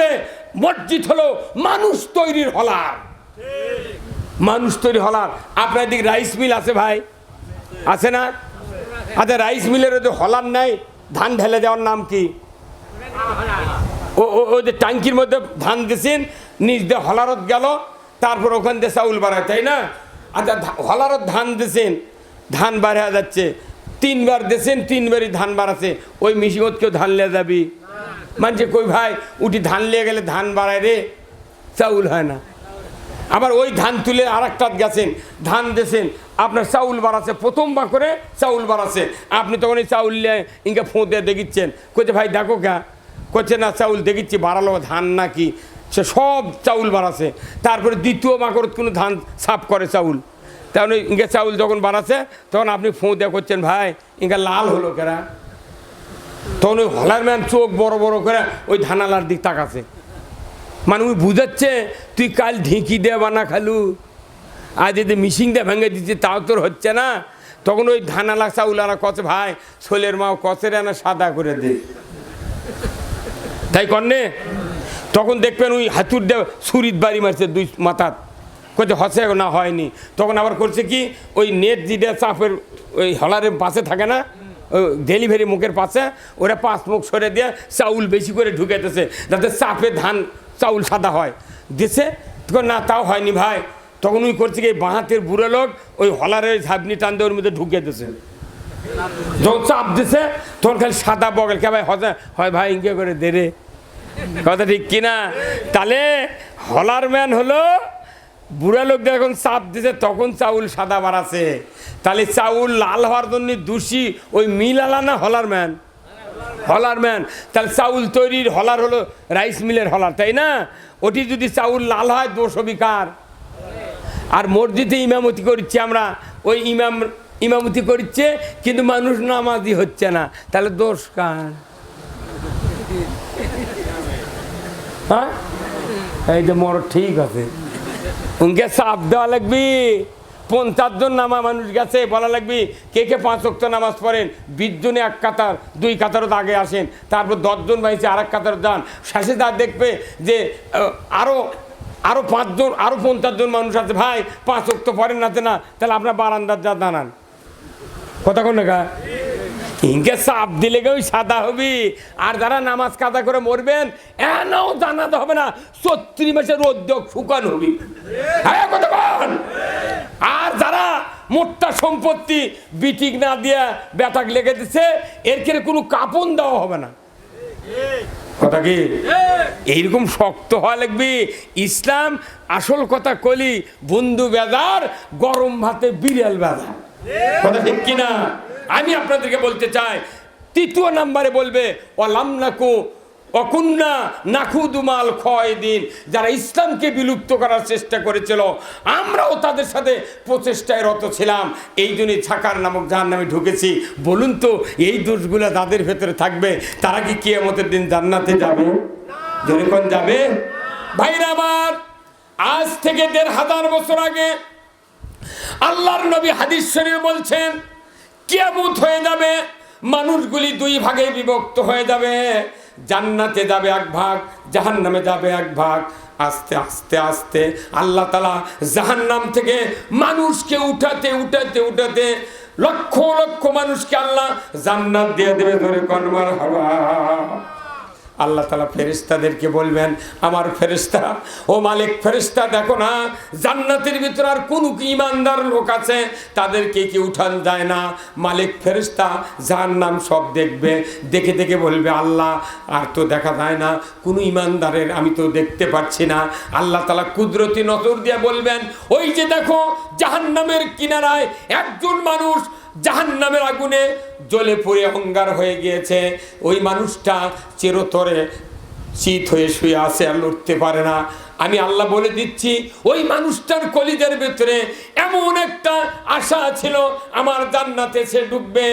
হবে, মসজিদ হলো মানুষ তৈরির হলার। মানুষ তৈরি হলার। আপনার দিকে রাইস মিল আছে ভাই? আছে না? আচ্ছা রাইস মিলের ওই যে হলার নাই, ধান ঢেলে দেওয়ার নাম কি? ও, ও- যে ট্যাঙ্কির মধ্যে ধান দিছেন, নিজ দিয়ে হলারত গেল, তারপর ওখান দিয়ে চাউল বাড়ায়, তাই না? আচ্ছা হলারত ধান দিছেন, ধান বাড়া যাচ্ছে। তিনবার দিছেন, তিনবারই ধান বাড়াচ্ছে। ওই মিশিমত কেউ ধান লিয়ে যাবি? মানছে কই ভাই, উঠি ধান লিয়ে গেলে ধান বাড়ায় রে, চাউল হয় না। আবার ওই ধান তুলে আর একটা গেছেন, ধান দেছেন, আপনার চাউল বাড়াচ্ছে প্রথমবার করে চাউল বাড়াচ্ছে আপনি তখন এই চাউল নিয়ে ইনকে ফোঁ দিয়ে দেখিচ্ছেন, কইছে ভাই দেখো কা করছে না চাউল দেখিচ্ছি, বাড়ালো ধান নাকি, সে সব চাউল বাড়াছে। তারপরে দ্বিতীয় মাকড় কোনো ধান সাফ করে চাউল। ওই ইনকে চাউল যখন বাড়াচ্ছে তখন আপনি ফোঁ দিয়ে করছেন ভাই, ইনকা লাল হলো কেরা। তখন ওই হলার ম্যান চোখ বড় বড় করে ওই ধানালার দিক তাকাছে মানে ওই বুঝাচ্ছে, তুই কাল ঢিঁকি দে বানা খালু। আর যদি মিশিং ভেঙে দিচ্ছে, তাও তোর হচ্ছে না? তখন ওই ধানালা চাউলারা কচে ভাই ছোলের মাও কচের না সাদা করে দে। তাই কন্যে তখন দেখবেন ওই হাতুর দিয়ে ছুরিত বাড়ি মারছে দুই মাথাত কচ্ছে হসে না, হয়নি। তখন আবার করছে কি, ওই নেট যেটা চাপের ওই হলারের পাশে থাকে না ডেলিভারি মুখের পাশে, ওরা পাঁচ মুখ সরে দিয়ে চাউল বেশি করে ঢুকেতেছে যাতে চাপে ধান চাউল সাদা হয়। দিছে তখন না, তাও হয়নি ভাই। তখন ওই করছে কি বাঁহাতের বুড়ো লোক ওই হলারের ঝাপনি টান দিয়ে ওর মধ্যে ঢুকে দিছে যখন চাপ দিছে, তখন খালি সাদা বগল, কে ভাই, হজা? হয় ভাই ইঙ্গে করে দে রে। কথা ঠিক কিনা? তাহলে হলার ম্যান হলো বুড়া লোকদের এখন চাপ দিছে, তখন চাউল সাদা বাড়াছে তাহলে চাউল লাল হওয়ার জন্য দোষী ওই মিল আলা না হলার ম্যান? হলার ম্যান। তাহলে চাউল তৈরির হলার হলো রাইস মিলের হলার, তাই না? ওটি যদি চাউল লাল হয়, দোষ অবিকার আর মসজিদে ইমামতি করছি আমরা, ওই ইমাম, ইমামতি করছে কিন্তু মানুষ নামাজি হচ্ছে না। তাহলে দোষ কার? হ্যাঁ? এই যে মোর ঠিক আছে। উনকে চাপ দেওয়া লাগবি পঞ্চাশ জন নামা মানুষ গেছে বলা লাগবি কে কে পাঁচ অক্ত নামাজ পড়েন বিশ জনে এক কাতার দুই কাতারও আগে আসেন তারপর দশজন বাইছে আর এক কাতার যান শেষে তার দেখবে যে আরও আরও আরও পাঁচজন আরও পঞ্চাশ জন মানুষ আছে ভাই পাঁচ অক্ত পড়েন নাতে না তাহলে আপনার বারান্দার যা দাঁড়ান কথা কোন ইনকে চাপ দিলে ওই সাদা হবি। আর যারা নামাজ কাদা করে মরবেন, এনাও জানাতে হবে না। ছত্রিশ মাসে উদ্যোগ শুকান হবি। হ্যাঁ আর যারা মোটটা সম্পত্তি বিটিক না দিয়া বেটাক লেগে দিছে, এর কেড়ে কোনো কাপন দেওয়া হবে না? কথা কি? এইরকম শক্ত হওয়া লাগবে। ইসলাম আসল কথা কলি, বন্ধু বেজার, গরম ভাতে বিড়াল বেজার। কথা ঠিক কিনা? আমি আপনাদেরকে বলতে চাই, তৃতীয় নাম্বারে বলবে অলাম নাকু অকুন্না নাকুদুমাল ক্ষয় দিন যারা ইসলামকে বিলুপ্ত করার চেষ্টা করেছিল, আমরাও তাদের সাথে প্রচেষ্টায় রত ছিলাম। এই জন্যই ছাকার নামক যার নামে ঢুকেছি। বলুন তো, এই দোষগুলো তাদের ভেতরে থাকবে? তারা কি কে কিয়ামতের দিন জান্নাতে যাবে? যখন যাবে? ভাইরা আমার, আজ থেকে দেড় হাজার বছর আগে আল্লাহর নবী হাদিস শরীফ বলছেন কিয়ামত হয়ে যাবে, মানুষগুলি দুই ভাগে বিভক্ত হয়ে যাবে। জান্নাতে যাবে এক ভাগ জাহান নামে যাবে এক ভাগ। আস্তে আস্তে আস্তে আল্লাহ তালা জাহান নাম থেকে মানুষকে উঠাতে উঠাতে উঠাতে লক্ষ লক্ষ মানুষকে আল্লাহ জান্নাত দিয়ে দেবে। ধরে কনমার হাওয়া। আল্লাহ তালা ফেরিস্তাদেরকে বলবেন, আমার ফেরিস্তা ও মালিক ফেরিস্তা দেখো না, জান্নাতের ভিতর আর কোন ইমানদার লোক আছে, তাদেরকে কি উঠান যায় না? মালিক ফেরিস্তা যার নাম সব দেখবে, দেখে দেখে বলবে, আল্লাহ, আর তো দেখা যায় না, কোনো ইমানদারের আমি তো দেখতে পাচ্ছি না। আল্লাহ তালা কুদরতি নজর দিয়ে বলবেন, ওই যে দেখো, জাহান্নামের কিনারায় একজন মানুষ জাহান্নামের আগুনে জলে পড়ে অঙ্গার হয়ে গিয়েছে। ওই মানুষটা চিরতরে চিত হয়ে শুয়ে আসে আর লড়তে পারে না। আমি আল্লাহ বলে দিচ্ছি, ওই মানুষটার কলিদের ভেতরে এমন একটা আশা ছিল, আমার জান্নাতে সে ডুববে।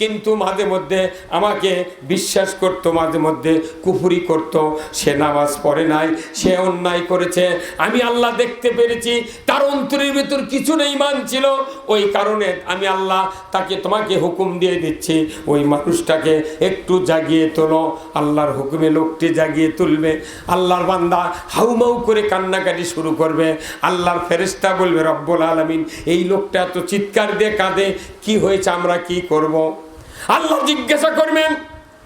কিন্তু মাঝে মধ্যে আমাকে বিশ্বাস করত, মাঝে মধ্যে কুফুরি করত, সে নামাজ পড়ে নাই, সে অন্যায় করেছে। আমি আল্লাহ দেখতে পেরেছি, তার অন্তরের ভেতর কিছু নেই মান ছিল, ওই কারণে আমি আল্লাহ তাকে তোমাকে হুকুম দিয়ে দিচ্ছি, ওই মানুষটাকে একটু জাগিয়ে তোলো, আল্লাহর হুকুমে লোকটি জাগিয়ে তুলবে। আল্লাহর বান্দা হাউমাউ করে কান্নাকাটি শুরু করবে। আল্লাহর ফেরেস্তা বলবে, রব্বুল আলমিন, এই লোকটা এত চিৎকার দিয়ে কাঁদে, কি হয়েছে, আমরা কি করব। আল্লাহ জিজ্ঞাসা করবেন,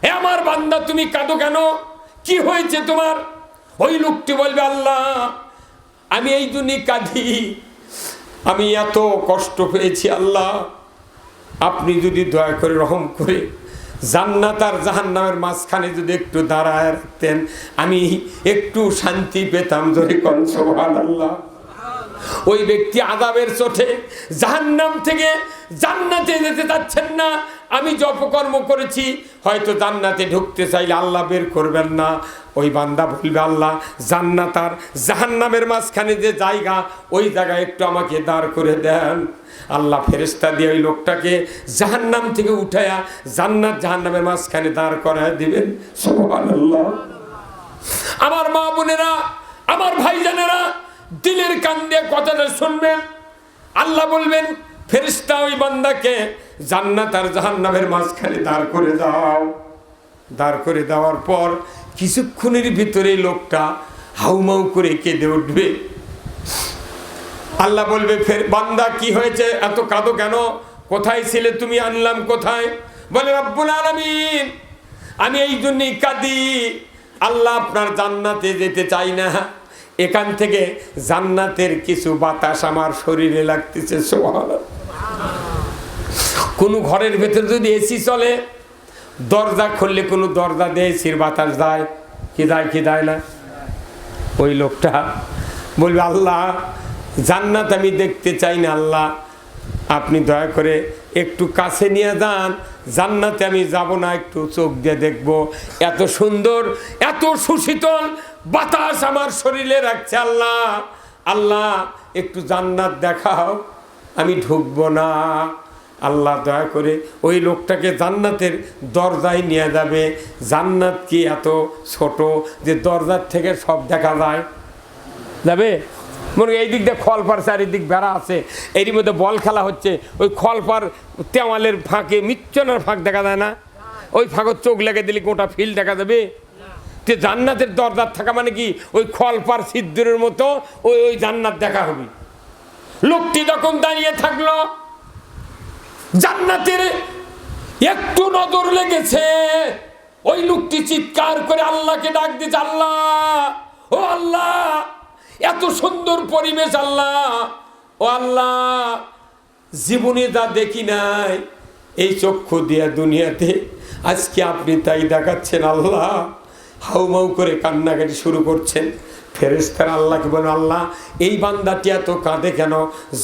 হে আমার বান্দা, তুমি কাঁদো কেন? কি হয়েছে তোমার? ওই লোকটি বলবে, আল্লাহ, আমি এই জন্যই কাঁদি। আমি এত কষ্ট পেয়েছি, আল্লাহ। আপনি যদি দয়া করে রহম করে জান্নাত আর জাহান্নামের মাঝখানে যদি একটু দাঁড়ায় রাখতেন, আমি একটু শান্তি পেতাম যদি কনসভান আল্লাহ ওই ব্যক্তি আদাবের চোটে জাহান্নাম থেকে জান্নাতে যেতে চাচ্ছেন না। আমি যে অপকর্ম করেছি, হয়তো জান্নাতে ঢুকতে চাইলে আল্লাহ বের করবেন না। ওই বান্দা বলবে, আল্লাহ, জান্নাত আর জাহান্নামের মাঝখানে যে জায়গা, ওই জায়গায় একটু আমাকে দাঁড় করে দেন। আল্লাহ ফেরেস্তা দিয়ে ওই লোকটাকে জাহান্নাম থেকে উঠায়া জান্নাত জাহান্নামের মাঝখানে দাঁড় করায় দিবেন। সুবহানাল্লাহ। আমার মা বোনেরা, আমার ভাইজানেরা দিলের কান দিয়ে কথাটা শুনবেন আল্লাহ বলবেন ফেরিস্তা ওই বান্দাকে জান্নাত আর জাহান্নামের মাঝখানে দাঁড় করে দাও। দাঁড় করে দেওয়ার পর কিছুক্ষণের ভিতরে লোকটা হাউমাউ করে কেঁদে উঠবে। আল্লাহ বলবে, ফের বান্দা, কি হয়েছে? এত কাঁদো কেন? কোথায় ছিলে তুমি? আনলাম কোথায়? বলে, রব্বুল আলামিন, আমি এই জন্যই কাঁদি। আল্লাহ আপনার জান্নাতে যেতে চাই না। এখান থেকে জান্নাতের কিছু বাতাস আমার শরীরে লাগতেছে কোনো ঘরের ভেতর যদি এসি চলে, দরজা খুললে কোনো দরজা দিয়ে এসির বাতাস দেয়, কি দেয় কি দেয় না? ওই লোকটা বলবে, আল্লাহ, জান্নাত আমি দেখতে চাই না, আল্লাহ, আপনি দয়া করে একটু কাছে নিয়ে যান। জান্নাতে আমি যাব না, একটু চোখ দিয়ে দেখব। এত সুন্দর, এত সুশীতল বাতাস আমার শরীরে রাখছে, আল্লাহ আল্লাহ, একটু জান্নাত দেখাও, আমি ঢুকবো না। আল্লাহ দয়া করে ওই লোকটাকে জান্নাতের দরজায় নিয়ে যাবে। জান্নাত কি এত ছোট যে দরজার থেকে সব দেখা যায়? যাবে? মনে এই দিক দিয়ে খলপার চারিদিক বেড়া আছে। এরই মধ্যে বল খেলা হচ্ছে। ওই খলপার তেওয়ালের ফাঁকে, মিচ্ছনের ফাঁক দেখা যায় না। ওই ফাঁকর চোখ লেগে দিলে গোটা ফিল দেখা যাবে? তে জান্নাতের দরজার থাকা মানে কি? ওই খলপার সিদ্ধুরের মতো ওই ওই জান্নাত দেখা হবে। লোকটি যখন দাঁড়িয়ে থাকল, জান্নাতের একটু নজর লেগেছে। ওই লোকটি চিৎকার করে আল্লাহকে ডাক দিচ্ছে আল্লাহ! এত সুন্দর পরিবেশ আল্লাহ। ও আল্লাহ, জীবনে যা দেখি নাই, এই চক্ষু দিয়া দুনিয়াতে, আজকে আপনি তাই দেখাচ্ছেন আল্লাহ। হাউমাউ করে কান্নাকাটি শুরু করছেন। ফেরেস্তার আল্লাহকে বলেন, আল্লাহ, এই বান্দাটি এত কাঁদে কেন?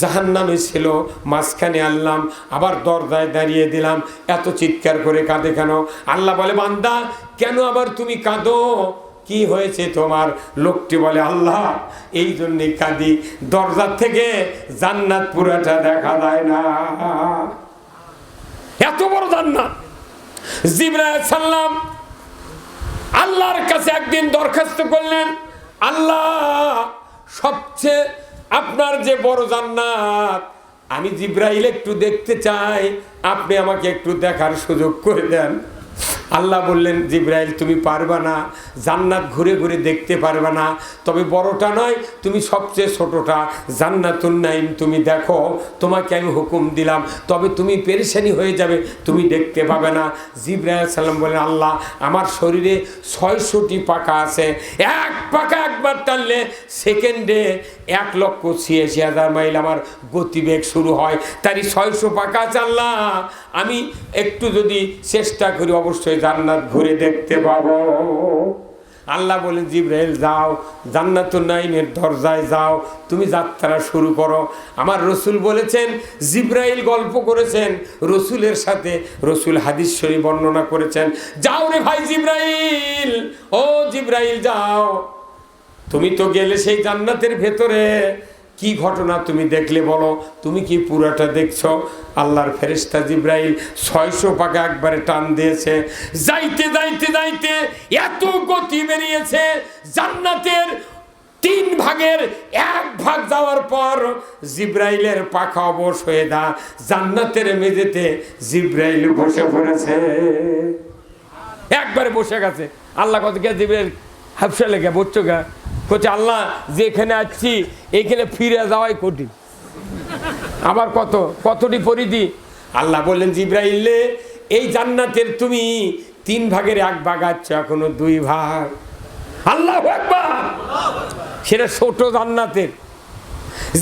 জাহান নামে ছিল, মাঝখানে আনলাম, আবার দরজায় দাঁড়িয়ে দিলাম, এত চিৎকার করে কাঁদে কেন? আল্লাহ বলে, বান্দা, কেন আবার তুমি কাঁদো? কি হয়েছে তোমার? লোকটি বলে, আল্লাহ, এই জন্যে কাঁদি। দরজার থেকে জান্নাত পুরাটা দেখা যায় না। এত বড় জান্নাত। সাল্লাম আল্লাহর কাছে একদিন দরখাস্ত করলেন, আল্লাহ, সবচেয়ে আপনার যে বড় জান্নাত, আমি জিব্রাইল একটু দেখতে চাই। আপনি আমাকে একটু দেখার সুযোগ করে দেন। আল্লাহ বললেন, জিব্রাইল, তুমি পারবা না। জান্নাত ঘুরে ঘুরে দেখতে পারবে না। তবে বড়টা নয়, তুমি সবচেয়ে ছোটটা। জান্নাতুন নাইম তুমি দেখো, তোমাকে আমি হুকুম দিলাম। তবে তুমি পেরেশানি হয়ে যাবে, তুমি দেখতে পাবে না। জিব্রাইল সাল্লাম বলেন আল্লাহ, আমার শরীরে ছয়শটি পাকা আছে। এক পাকা একবার টানলে সেকেন্ডে এক লক্ষ ছিয়াশি হাজার মাইল আমার গতিবেগ শুরু হয়। তারই ছয়শো পাকা আছে, আল্লাহ। আমি একটু যদি চেষ্টা করি, অবশ্যই জান্নাত ঘুরে দেখতে পাবো। আল্লাহ বলেন জিব্রাইল, যাও। জান্নাতুন নাইমের দরজায় যাও। তুমি যাত্রা শুরু করো। আমার রসুল বলেছেন, জিব্রাইল গল্প করেছেন। রসুলের সাথে রসুল হাদিস শরীফ বর্ণনা করেছেন। যাও রে ভাই জিব্রাইল, ও জিব্রাইল, যাও। তুমি তো গেলে সেই জান্নাতের ভেতরে। কি ঘটনা তুমি দেখলে বলো? তুমি কি পুরাটা দেখছ? আল্লাহর ফেরেস্তা জিব্রাইল ছয়শো পাকা একবারে টান দিয়েছে। যাইতে যাইতে যাইতে এত গতি বেরিয়েছে। জান্নাতের তিন ভাগের এক ভাগ যাওয়ার পর জিব্রাইলের পাখা অবশ হয়ে দা জান্নাতের মেঝেতে জিব্রাইল বসে পড়েছে। একবারে বসে গেছে। আল্লাহ কত কে জিব্রাইল হাফসা লেগে বসছো গা বলছে আল্লাহ, যেখানে আসছি এইখানে ফিরে যাওয়াই কঠিন। আবার কত, কতটি পরিধি? আল্লাহ বললেন, জিব্রাইলে এই জান্নাতের তুমি তিন ভাগের এক ভাগ আছো, এখনও দুই ভাগ। আল্লাহ সেটা ছোট জান্নাতের।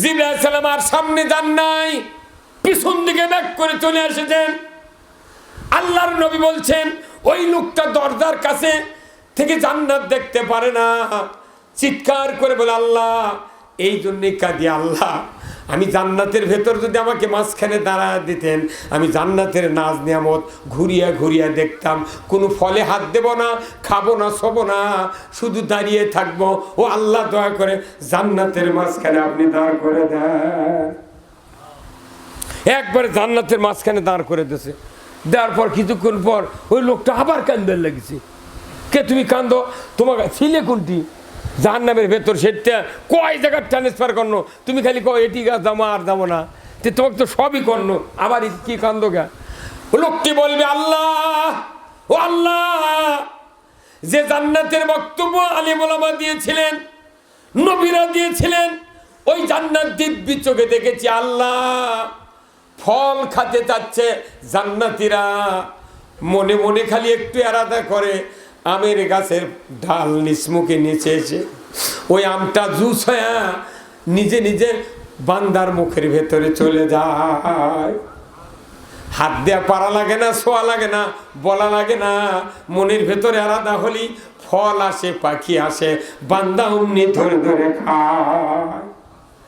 জিব্রাইল সালাম আর সামনে যান নাই, পিছন দিকে ব্যাক করে চলে এসেছেন। আল্লাহর নবী বলছেন, ওই লোকটা দরজার কাছে থেকে জান্নাত দেখতে পারে না। চিৎকার করে বলে, আল্লাহ, এই জন্যে কাঁদি, আল্লাহ। আমি জান্নাতের ভেতর যদি আমাকে মাঝখানে দাঁড়া দিতেন, আমি জান্নাতের নাজ নিয়ামত ঘুরিয়া ঘুরিয়া দেখতাম। কোনো ফলে হাত দেব না, খাব না, শোবো না, শুধু দাঁড়িয়ে থাকব। ও আল্লাহ, দয়া করে জান্নাতের মাঝখানে আপনি দাঁড় করে দেন। একবারে জান্নাতের মাঝখানে দাঁড় করে দিয়েছে। দেওয়ার পর কিছুক্ষণ পর ওই লোকটা আবার কান্দার লেগেছে। কে তুমি কান্দো? তোমাকে ছিলে কোনটি? জাহান নামের ভেতর সেটা কয় জায়গার ট্রান্সফার করনো তুমি খালি কয়, এটি গাছ দামো আর দামো না। তো তোমাকে তো সবই করনো আবার কি কান্দো গা? লোকটি বলবে, আল্লাহ, ও আল্লাহ, যে জান্নাতের বক্তব্য আলিমুলামা দিয়েছিলেন, নবীরা দিয়েছিলেন, ওই জান্নাত দিব্যি চোখে দেখেছি, আল্লাহ, ফল খাতে চাচ্ছে জান্নাতিরা। মনে মনে খালি একটু আলাদা করে আমের গাছের ডাল নিসমুখে নিচে এসে ওই আমটা জুস হয়ে নিজে নিজে বান্দার মুখের ভেতরে চলে যায়। হাত দেওয়া পারা লাগে না, শোয়া লাগে না, বলা লাগে না। মনের ভেতরে আলাদা হলি ফল আসে, পাখি আসে, বান্দা অমনি ধরে ধরে খায়।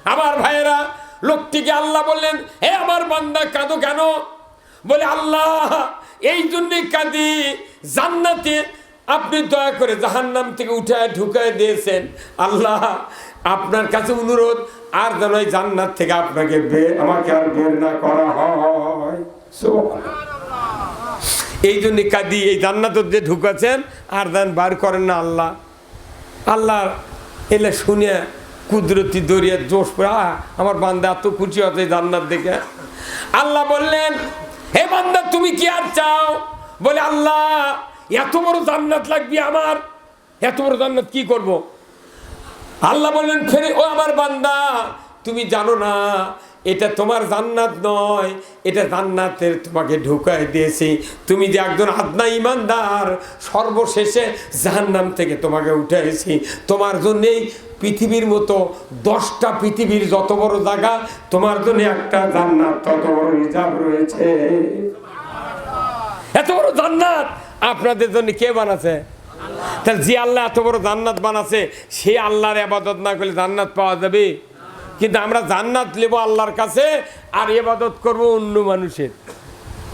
আমার ভাইয়েরা, লোকটিকে আল্লাহ বললেন, হে আমার বান্দা, কাঁদো কেন? বলে, আল্লাহ, এই জন্যই কাঁদি। জান্নাতে আপনি দয়া করে জাহান্নাম থেকে উঠে ঢুকায় দিয়েছেন। আল্লাহ, আপনার কাছে অনুরোধ, আর যেন এই জান্নাত থেকে আপনাকে আমাকে আর বের না করা হয়। এই জন্য কাঁদি, এই জান্নাত যে ঢুকাছেন, আর দেন বার করেন না আল্লাহ। আল্লাহ, এলে শুনে কুদরতি দরিয়া জোশ পড়ে আমার বান্দা এত খুশি হতে জান্নাত দেখে। আল্লাহ বললেন, হে বান্দা, তুমি কি আর চাও? বলে, আল্লাহ এত বড় জান্নাত লাগবে আমার? এত বড় জান্নাত কি করব। আল্লাহ বললেন, ফেরে, ও আমার বান্দা, তুমি জানো না, এটা তোমার জান্নাত নয়, এটা জান্নাতের তোমাকে ঢুকায় দিয়েছি। তুমি যে একজন আদনা ইমানদার, সর্বশেষে জাহান্নাম থেকে তোমাকে উঠেছি তোমার জন্যেই পৃথিবীর মতো দশটা পৃথিবীর যত বড় জায়গা, তোমার জন্য একটা জান্নাত, তত বড় রিজার্ভ রয়েছে। এত বড় জান্নাত! আপনাদের জন্য কে বানাছে? তাহলে যে আল্লাহ এত বড় জান্নাত বানাছে, সে আল্লাহর আবাদত না করলে জান্নাত পাওয়া যাবে? কিন্তু আমরা জান্নাত নেব আল্লাহর কাছে, আর এবাদত করব অন্য মানুষের।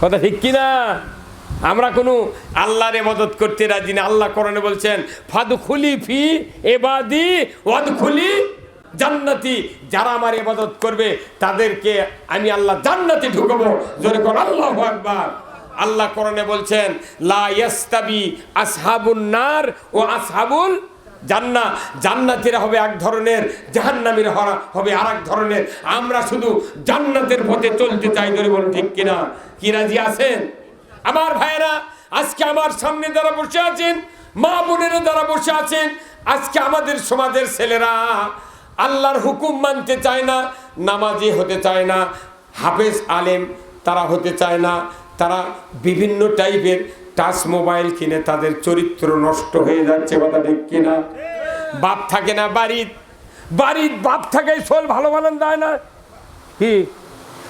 কথা ঠিক কি না? আমরা কোনো আল্লাহর এবাদত করতে রাজি না। আল্লাহ কোরআনে বলছেন ফাদু খুলি ফি এবাদি ওয়াদ খুলি জান্নাতি। যারা আমার এবাদত করবে, তাদেরকে আমি আল্লাহ জান্নাতি ঢুকাবো। জোরে কর আল্লাহ আকবার। আল্লাহ কোরআনে বলছেন, লা ইয়াস্তাবি আসহাবুন নার ও আসহাবুল জান্না। জান্নাতিরা হবে এক ধরনের, জাহান্নামীরা হবে আর এক ধরনের। আমরা শুধু জান্নাতের পথে চলতে চাই ধরে বলুন ঠিক কিনা? কি রাজি আছেন? আমার ভাইয়েরা, আজকে আমার সামনে যারা বসে আছেন, মা বোনেরা যারা বসে আছেন, আজকে আমাদের সমাজের ছেলেরা আল্লাহর হুকুম মানতে চায় না, নামাজি হতে চায় না, হাফেজ আলেম তারা হতে চায় না তারা বিভিন্ন টাইপের টাচ মোবাইল কিনে, তাদের চরিত্র নষ্ট হয়ে যাচ্ছে কথা ঠিক কিনা? বাপ থাকে না বাড়ির। বাড়ির বাপ থাকে সোল ভালো ভালো দেয় না। কি?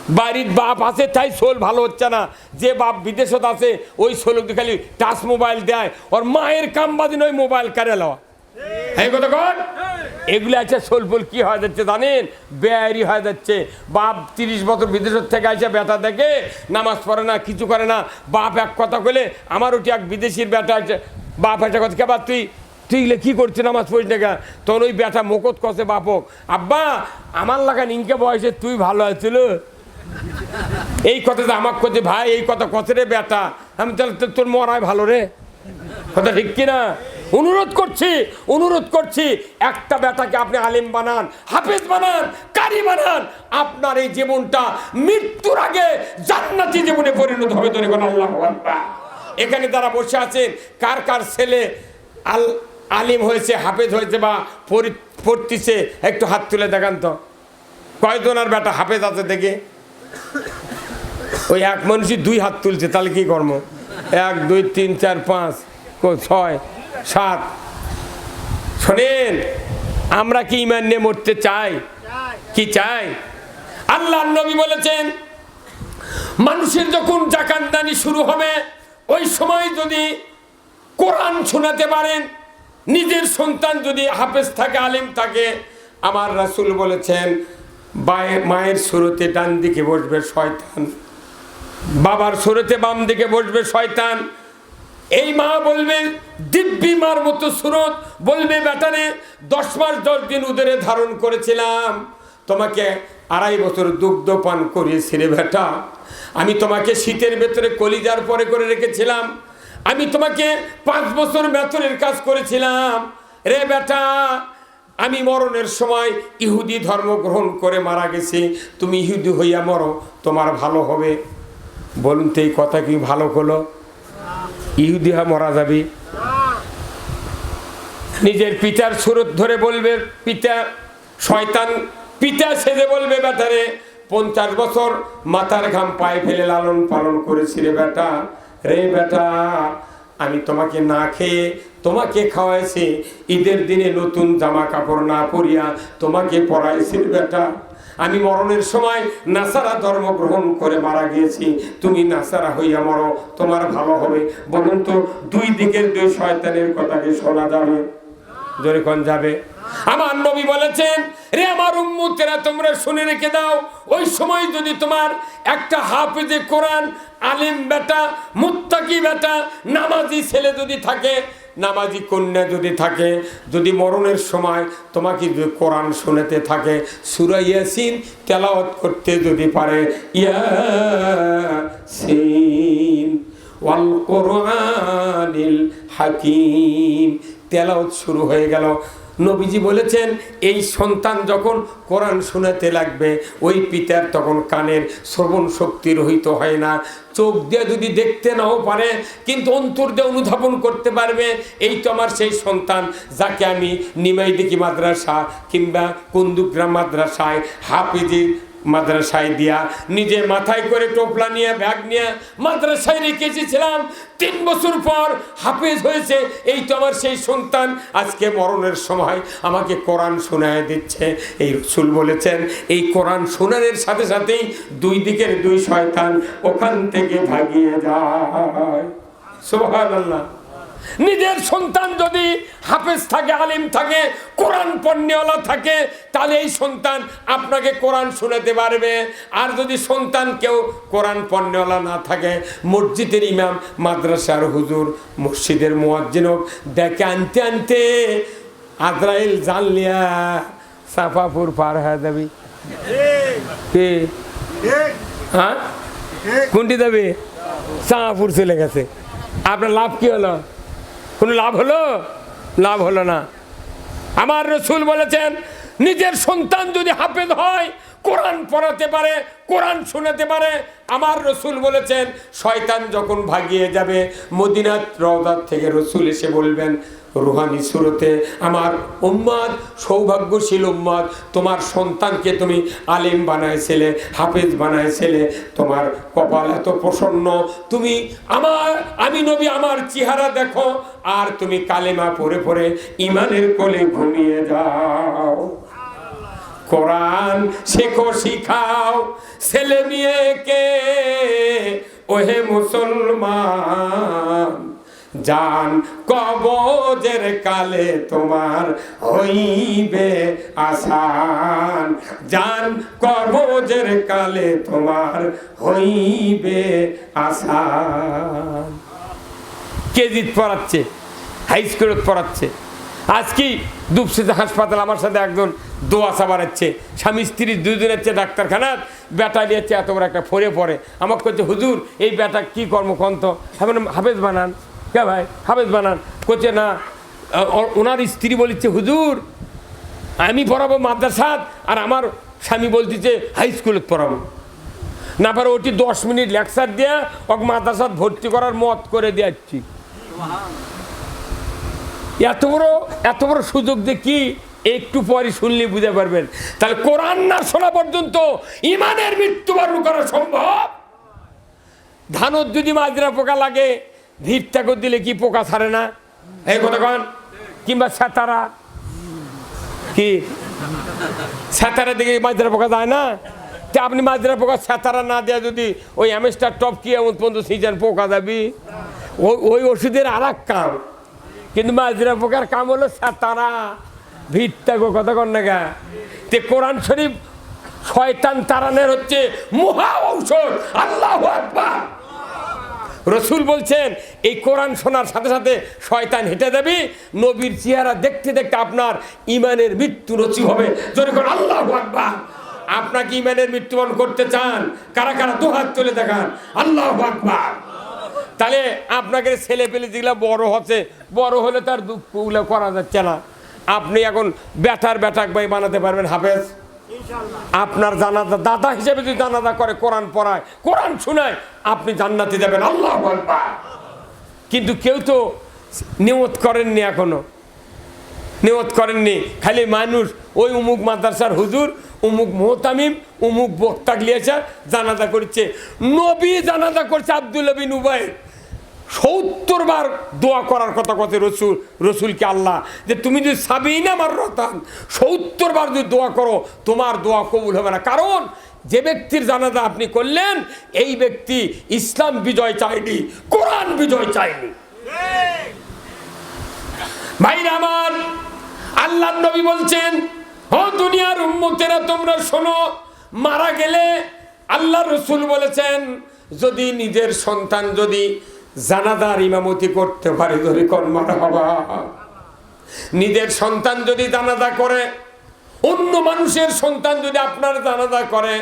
বাড়ির বাপ আছে, তাই সোল ভালো হচ্ছে না। যে বাপ বিদেশত আছে, ওই সোলক খালি টাচ মোবাইল দেয়। ওর মায়ের কাম বাদিন ওই মোবাইল কারে লওয়া? এই কথা কর এগুলো আছে সোলফুল কি হয়ে যাচ্ছে জানেন? বেয়ারি হয়ে যাচ্ছে। বাপ তিরিশ বছর বিদেশের থেকে আসে বেটা দেখে নামাজ পড়ে না, কিছু করে না। বাপ এক কথা কইলে, আমার ওটি এক বিদেশির বেটা আছে। বাপ একটা কথা কেবার তুই তুই এগুলো কি করছিস নামাজ পড়িস না কেন? তোর ওই বেটা মুকত কষে বাপক আব্বা, আমার লাগা নিনকে বয়সে তুই ভালো আছিল এই কথা যে আমার করছে ভাই, এই কথা কত রে বেটা। আমি তাহলে তো তোর মরাই ভালো রে। কথা ঠিক কিনা? অনুরোধ করছি অনুরোধ করছি, একটা বেটাকে আপনি আলিম বানান, হাফেজ বানান, কারি বানান। আপনার এই জীবনটা মৃত্যুর আগে জান্নাতি জীবনে পরিণত হবে ধরে আল্লাহ এখানে তারা বসে আছেন, কার কার ছেলে আল, আলিম হয়েছে, হাফেজ হয়েছে বা পড়ি- পড়তিছে, একটু হাত তুলে দেখান তো। কয়জনের বেটা হাফেজ আছে দেখে? ওই এক মানুষই দুই হাত তুলছে, তাহলে কি কর্ম এক, দুই, তিন, চার, পাঁচ ছয়। সাত। শোনেন, আমরা কি ইমান নিয়ে মরতে চাই? কি চাই? আল্লাহ নবী বলেছেন, মানুষের যখন জাকানদানি শুরু হবে, ওই সময় যদি কোরআন শোনাতে পারেন, নিজের সন্তান যদি হাফেজ থাকে, আলিম থাকে, আমার রাসূল বলেছেন মায়ের শুরুতে ডান দিকে বসবে শয়তান, বাবার সুরতে বাম দিকে বসবে শয়তান এই মা বলবে, দিব্যি মার মতো সুরত। বলবে, বেটারে, দশ মাস দশ দিন উদরে ধারণ করেছিলাম। তোমাকে আড়াই বছর দুগ্ধ পান করিয়েছি রে বেটা। আমি তোমাকে শীতের ভেতরে কলিজার পরে করে রেখেছিলাম। আমি তোমাকে পাঁচ বছর বেতনের কাজ করেছিলাম। রে বেটা, আমি মরণের সময় ইহুদি ধর্ম গ্রহণ করে মারা গেছি। তুমি ইহুদি হইয়া মরো, তোমার ভালো হবে। বলুন তো এই কথা কি ভালো হলো? ইহুদি হয়ে মরা যাবে। নিজের পিতার সুরত ধরে বলবে, পিতা, শয়তান, পিতা সেজে বলবে বেটারে পঞ্চাশ বছর মাথার ঘাম পায়ে ফেলে লালন পালন করেছি রে বেটা রে বেটা আমি তোমাকে না খেয়ে তোমাকে খাওয়াইছি, ঈদের দিনে নতুন জামা কাপড় না পরিয়া তোমাকে পরাইছি বেটা আমি মরণের সময় নাসারা ধর্ম গ্রহণ করে মারা গিয়েছি। তুমি নাসারা হইয়া মরো, তোমার ভালো হবে। বলুন তো, দুই দিকের দুই শয়তানের কথাকে শোনা যাবে? জোরে কোন যাবে? আমার নবী বলেছেন, রে আমার উম্মতেরা, তোমরা শুনে রেখে দাও, ওই সময় যদি তোমার একটা হাফেজে কোরআন আলিম বেটা, মুত্তাকি বেটা, নামাজি ছেলে যদি থাকে নামাজি কন্যা যদি থাকে, যদি মরণের সময় তোমাকে কোরআন শুনেতে থাকে, সুরা ইয়াসিন তেলাওয়াত করতে যদি পারে, ইয়াসিন ওয়াল কোরআনিল হাকিম, তেলাওয়াত শুরু হয়ে গেল। নবীজি বলেছেন, এই সন্তান যখন কোরআন শোনাতে লাগবে, ওই পিতার তখন কানের শ্রবণ শক্তি রহিত হয় না। চোখ দিয়ে যদি দেখতে নাও পারে, কিন্তু অন্তর দিয়ে অনুধাবন করতে পারবে, এই তো আমার সেই সন্তান যাকে আমি নিমাই দিকি মাদ্রাসা কিংবা কুন্দুগ্রাম মাদ্রাসায় হাফিজি মাদ্রাসায় দিয়া, নিজে মাথায় করে টোপলা নিয়ে, ব্যাগ নিয়ে মাদ্রাসায় রেখে এসেছিলাম। তিন বছর পর হাফেজ হয়েছে, এই তো আমার সেই সন্তান। আজকে মরণের সময় আমাকে কোরআন শোনায় দিচ্ছে। এই রসুল বলেছেন, এই কোরআন শোনানোর সাথে সাথেই দুই দিকের দুই শয়তান ওখান থেকে ভাগিয়ে যায়। সুবহানাল্লাহ। নিজের সন্তান যদি হাফেজ থাকে আলিম থাকে কোরআন পণ্যওয়ালা থাকে তাহলে এই সন্তান আপনাকে কোরআন শোনাতে পারবে। আর যদি সন্তান কেউ কোরআন পণ্যওয়ালা না থাকে মসজিদের ইমাম মাদ্রাসার হুজুর মসজিদের মোয়াজ্জিনক দেখে আনতে আনতে আজরাইল জানলিয়া সাফাপুর পার হয়ে যাবি। কে? হ্যাঁ? কোনটি যাবে? সাহাপুর চলে গেছে। আপনার লাভ কি হলো? কোনো লাভ হলো? লাভ হলো না। আমার রসুল বলেছেন নিজের সন্তান যদি হাফেজ হয় কোরআন পড়াতে পারে, কোরআন শোনাতে পারে। আমার রসুল বলেছেন, শয়তান যখন ভাগিয়ে যাবে মদিনাত রওদার থেকে রসুল এসে বলবেন, রুহানি সুরতে, আমার উম্মাদ, সৌভাগ্যশীল উম্মাদ, তোমার সন্তানকে তুমি আলিম বানাইছিলে, হাফেজ বানাইছিলে, তোমার কপাল এত প্রসন্ন, তুমি আমার, আমি নবী, আমার চেহারা দেখো, আর তুমি কালেমা পরে পরে ইমানের কোলে ঘুমিয়ে যাও। কোরআন শেখো, শিখাও। ছেলে মেয়েকে, ওহে মুসলমান, জান কবজের কালে তোমার হইবে আসান। জান কবজের কালে তোমার হইবে আসান। কেজিত পড়াচ্ছে? হাই স্কুলত পড়াচ্ছে? আজকে দুপসিতে হাসপাতাল আমার সাথে একজন দোয়া সাবারাচ্ছে স্বামী স্ত্রী দুজন হচ্ছে ডাক্তারখানার বেটা নিয়েছে এত বড় একটা ফরে পড়ে। আমাকে করছে হুজুর, এই বেটা কি কর্মকন্ত আমি হাফেজ বানান। কে ভাই? হাফেজ বানান। করছে না। ওনার স্ত্রী বলেছে, হুজুর, আমি পড়াবো মাদ্রাসাত আর আমার স্বামী বলতেছে, হাই স্কুলে পড়াবো। না পারে ওটি দশ মিনিট লেকচার দিয়ে ওকে মাদ্রাসাত ভর্তি করার মত করে দিচ্ছি এত বড় এত বড় সুযোগ দেখি একটু পরে শুনলে বুঝতে পারবেন। তাহলে কোরআন না শোনা পর্যন্ত ইমানের মৃত্যুবরণ করা সম্ভব? ধানত যদি মাজরা পোকা লাগে ভিড় ত্যাগর দিলে কি পোকা ছাড়ে না? এই কন। কিংবা সাতারা। কি? সাতারা দিকে মাজরা পোকা যায় না? তা আপনি মাজরা পোকা, সাতারা না দেয়া যদি ওই অ্যামেস্টার টপ কি এমন পর্যন্ত সিজন পোকা যাবি? ওই ওই ওষুধের আর এক কাম। কিন্তু মাজরা পোকার কাম হলো সাতারা। ভিড়টা গো কথা কন না গা তে কোরআন শরীফ শয়তান তারানের হচ্ছে মহা ঔষধ। আল্লাহ রসুল বলছেন, এই কোরআন শোনার সাথে সাথে শয়তান হেঁটে যাবে, নবীর চেহারা দেখতে দেখতে আপনার ইমানের মৃত্যু রচি হবে। করে, আল্লাহ আকবার। আপনাকে ইমানের মৃত্যুবরণ করতে চান, কারা কারা দুহাত তুলে দেখান? আল্লাহ আকবার। তাহলে আপনাকে ছেলে পেলে যেগুলো বড় হচ্ছে বড় হলে তার দুঃখগুলো করা যাচ্ছে না। আপনি এখন ব্যাটার ব্যাটাক ভাই বানাতে পারবেন হাফেজ? আপনার জানাজা দাদা হিসেবে যদি জানাজা করে কোরআন পড়ায় কোরআন শোনায় আপনি জান্নাতে যাবেন আল্লাহ। কিন্তু কেউ তো নিয়ত করেননি এখনও। নিয়ত করেননি। খালি মানুষ ওই উমুক মাদ্রাসার হুজুর উমুক মোহতামিম উমুক বক্তা গিয়েছে জানাজা করছে। নবী জানাজা করছে আব্দুল বিন উবাই সত্তর বার দোয়া করার কথা কথা রসুল, রসুলকে আল্লাহ। যে তুমি যদি সাবিই না আমার রতান সত্তর বার যদি দোয়া করো, তোমার দোয়া কবুল হবে না। কারণ যে ব্যক্তির জানাজা আপনি করলেন, এই ব্যক্তি ইসলাম বিজয় চায়নি, কোরআন বিজয় চায়নি। ভাইরা আমার, আল্লাহ নবী বলছেন ও দুনিয়ার উম্মতেরা, তোমরা শোনো, মারা গেলে আল্লাহ রসুল বলেছেন, যদি নিজের সন্তান যদি জানাদার ইমামতি করতে পারে ধরে কর্মার হবা নিজের সন্তান যদি জানাজা করে, অন্য মানুষের সন্তান যদি আপনার জানাজা করে,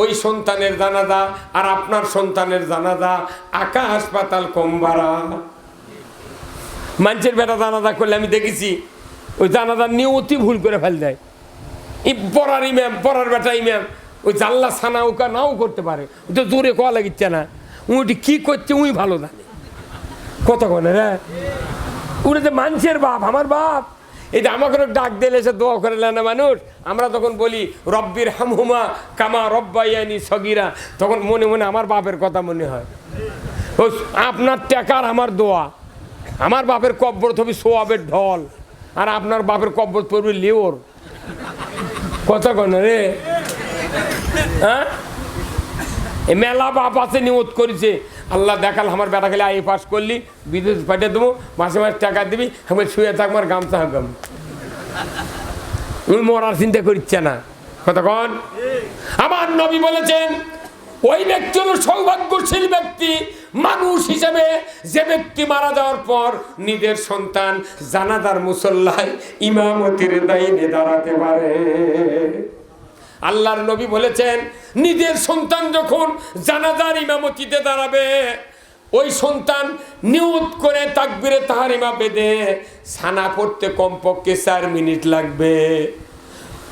ওই সন্তানের জানাজা আর আপনার সন্তানের জানাজা আকা হাসপাতাল কম ভাড়া মানুষের বেটা জানাজা করলে আমি দেখেছি, ওই জানাজার নিয়তি ভুল করে ফেল দেয়। এই পড়ার ইম্যাম পড়ার বেটা ইম্যাম ওই জাল্লা সানা উকা নাও করতে পারে। তো দূরে কোয়া লাগিচ্ছে না। উনি কি করছে উই ভালো জানে। কত কনে রে? উনি যে মানুষের বাপ, আমার বাপ। এই যে আমাকে ডাক দিলে সে দোয়া করে না মানুষ? আমরা তখন বলি, রব্বির হামহুমা কামা রব্বাইয়ানি সগিরা। তখন মনে মনে আমার বাপের কথা মনে হয়। ও, আপনার টাকার আমার দোয়া। আমার বাপের কব্বর তবে সোয়াবের ঢল, আর আপনার বাপের কব্বর পড়বে লিওর। কথা কন রে? হ্যাঁ? এ মেলা বাপ আছে নিয়ত করেছে। আল্লাহ দেখাল আমার বেটা খেলে আই পাস করলি, বিদেশ পাঠিয়ে দেবো, মাসে মাসে টাকা দিবি, আমি শুয়ে থাক, আমার গামছা হাঁকাম উনি মরার চিন্তা করছে না। কতক্ষণ আমার নবী বলেছেন, ওই ব্যক্তি হলো সৌভাগ্যশীল ব্যক্তি মানুষ হিসেবে যে ব্যক্তি মারা যাওয়ার পর নিজের সন্তান জানাদার মুসল্লায় ইমামতির দায়িত্বে দাঁড়াতে পারে। আল্লাহর নবী বলেছেন, নিজের সন্তান যখন জানাজার ইমামতিতে দাঁড়াবে, ওই সন্তান নিয়ত করে তাকবিরে তাহার ইমা বেঁধে ছানা পড়তে কমপক্ষে চার মিনিট লাগবে।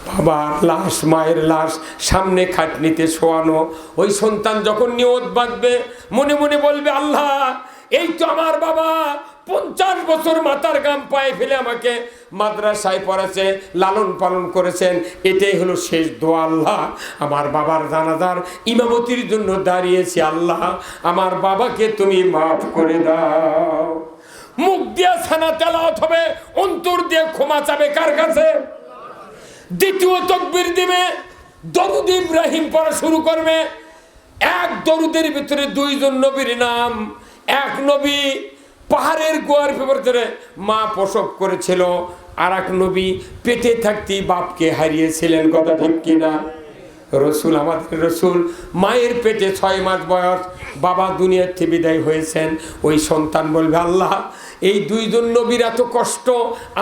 বাবার লাশ, মায়ের লাশ, সামনে খাটনিতে শোয়ানো। ওই সন্তান যখন নিয়ত বাঁধবে, মনে মনে বলবে, আল্লাহ, এই তো আমার বাবা পঞ্চাশ বছর মাথার গাম পায়ে ফেলে আমাকে মাদ্রাসায় পড়েছে, লালন পালন করেছেন। এটাই হলো শেষ দোয়া, আল্লাহ। আমার বাবার জানাজার ইমামতির জন্য দাঁড়িয়েছি, আল্লাহ। আমার বাবাকে তুমি মাফ করে দাও। মুখ দিয়ে ছানা তেলাওয়াত হবে, অন্তর দিয়ে ক্ষমা চাবে কার কাছে? দ্বিতীয় তকবির দিবে, দরুদ ইব্রাহিম পড়া শুরু করবে। এক দরুদের ভিতরে দুইজন নবীর নাম, এক নবী পাহাড়ের গোয়ার ভেতরে মা প্রসব করেছিল। আর এক নবী পেটে থাকতে বাপকে হারিয়েছিলেন, কথা ঠিক কিনা? রসুল, আমাদের রসুল, মায়ের পেটে ছয় মাস বয়স, বাবা দুনিয়ার থেকে বিদায় হয়েছেন। ওই সন্তান বলবে, আল্লাহ এই দুইজন নবীর এত কষ্ট,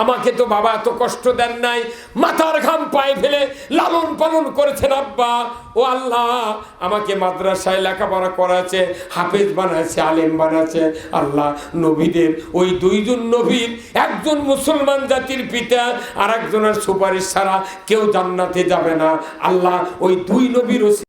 আমাকে তো বাবা এত কষ্ট দেন নাই। মাথার ঘাম পায়ে ফেলে লালন পালন করেছেন আব্বা। ও আল্লাহ, আমাকে মাদ্রাসায় লেখাপড়া করাছে হাফেজ বানাচ্ছে, আলেম বানাচ্ছে। আল্লাহ, নবীদের ওই দুইজন নবীর একজন মুসলমান জাতির পিতা আর একজনের সুপারিশ ছাড়া কেউ জান্নাতে যাবে না। আল্লাহ, ওই দুই নবীর